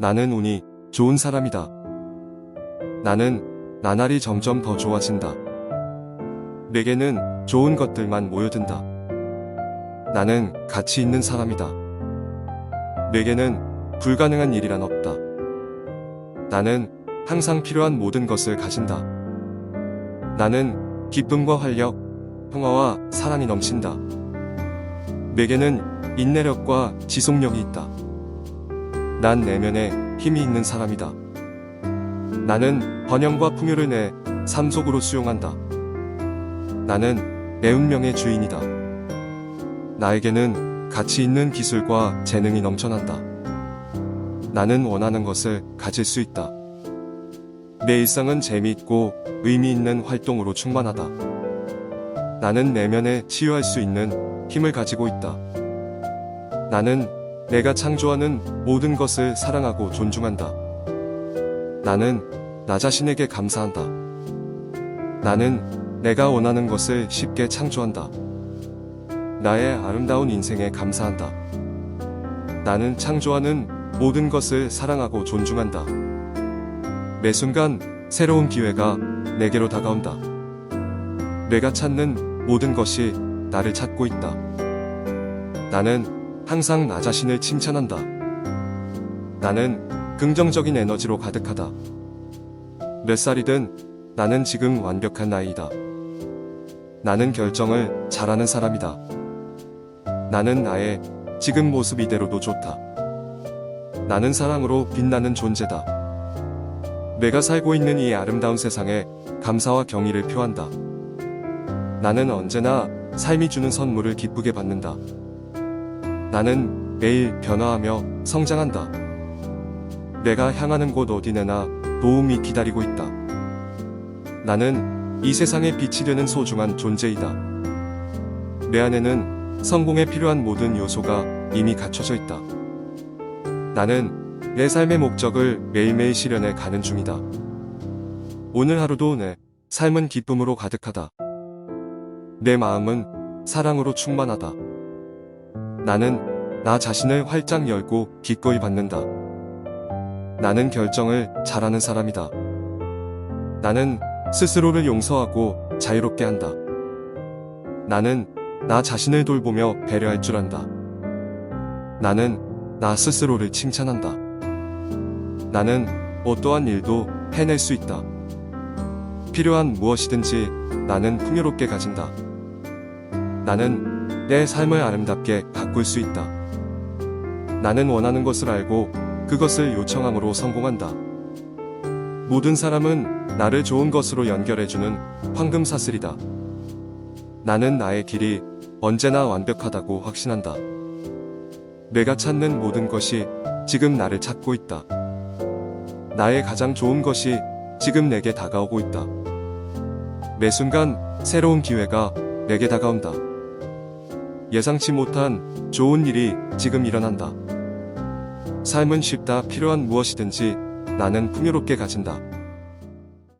나는 운이 좋은 사람이다. 나는 나날이 점점 더 좋아진다. 내게는 좋은 것들만 모여든다. 나는 가치 있는 사람이다. 내게는 불가능한 일이란 없다. 나는 항상 필요한 모든 것을 가진다. 나는 기쁨과 활력, 평화와 사랑이 넘친다. 내게는 인내력과 지속력이 있다. 난 내면에 힘이 있는 사람이다. 나는 번영과 풍요를 내 삶 속으로 수용한다. 나는 내 운명의 주인이다. 나에게는 가치 있는 기술과 재능이 넘쳐난다. 나는 원하는 것을 가질 수 있다. 내 일상은 재미있고 의미 있는 활동으로 충만하다. 나는 내면에 치유할 수 있는 힘을 가지고 있다. 나는 내가 창조하는 모든 것을 사랑하고 존중한다. 나는 나 자신에게 감사한다. 나는 내가 원하는 것을 쉽게 창조한다. 나의 아름다운 인생에 감사한다. 나는 창조하는 모든 것을 사랑하고 존중한다. 매 순간 새로운 기회가 내게로 다가온다. 내가 찾는 모든 것이 나를 찾고 있다. 나는 항상 나 자신을 칭찬한다. 나는 긍정적인 에너지로 가득하다. 몇 살이든 나는 지금 완벽한 나이다. 나는 결정을 잘하는 사람이다. 나는 나의 지금 모습 이대로도 좋다. 나는 사랑으로 빛나는 존재다. 내가 살고 있는 이 아름다운 세상에 감사와 경의를 표한다. 나는 언제나 삶이 주는 선물을 기쁘게 받는다. 나는 매일 변화하며 성장한다. 내가 향하는 곳 어디내나 도움이 기다리고 있다. 나는 이 세상에 빛이 되는 소중한 존재이다. 내 안에는 성공에 필요한 모든 요소가 이미 갖춰져 있다. 나는 내 삶의 목적을 매일매일 실현해 가는 중이다. 오늘 하루도 내 삶은 기쁨으로 가득하다. 내 마음은 사랑으로 충만하다. 나는 나 자신을 활짝 열고 기꺼이 받는다. 나는 결정을 잘하는 사람이다. 나는 스스로를 용서하고 자유롭게 한다. 나는 나 자신을 돌보며 배려할 줄 안다. 나는 나 스스로를 칭찬한다. 나는 어떠한 일도 해낼 수 있다. 필요한 무엇이든지 나는 풍요롭게 가진다. 나는 내 삶을 아름답게 가꿀 수 있다. 나는 원하는 것을 알고 그것을 요청함으로 성공한다. 모든 사람은 나를 좋은 것으로 연결해주는 황금 사슬이다. 나는 나의 길이 언제나 완벽하다고 확신한다. 내가 찾는 모든 것이 지금 나를 찾고 있다. 나의 가장 좋은 것이 지금 내게 다가오고 있다. 매 순간 새로운 기회가 내게 다가온다. 예상치 못한 좋은 일이 지금 일어난다. 삶은 쉽다 필요한 무엇이든지 나는 풍요롭게 가진다.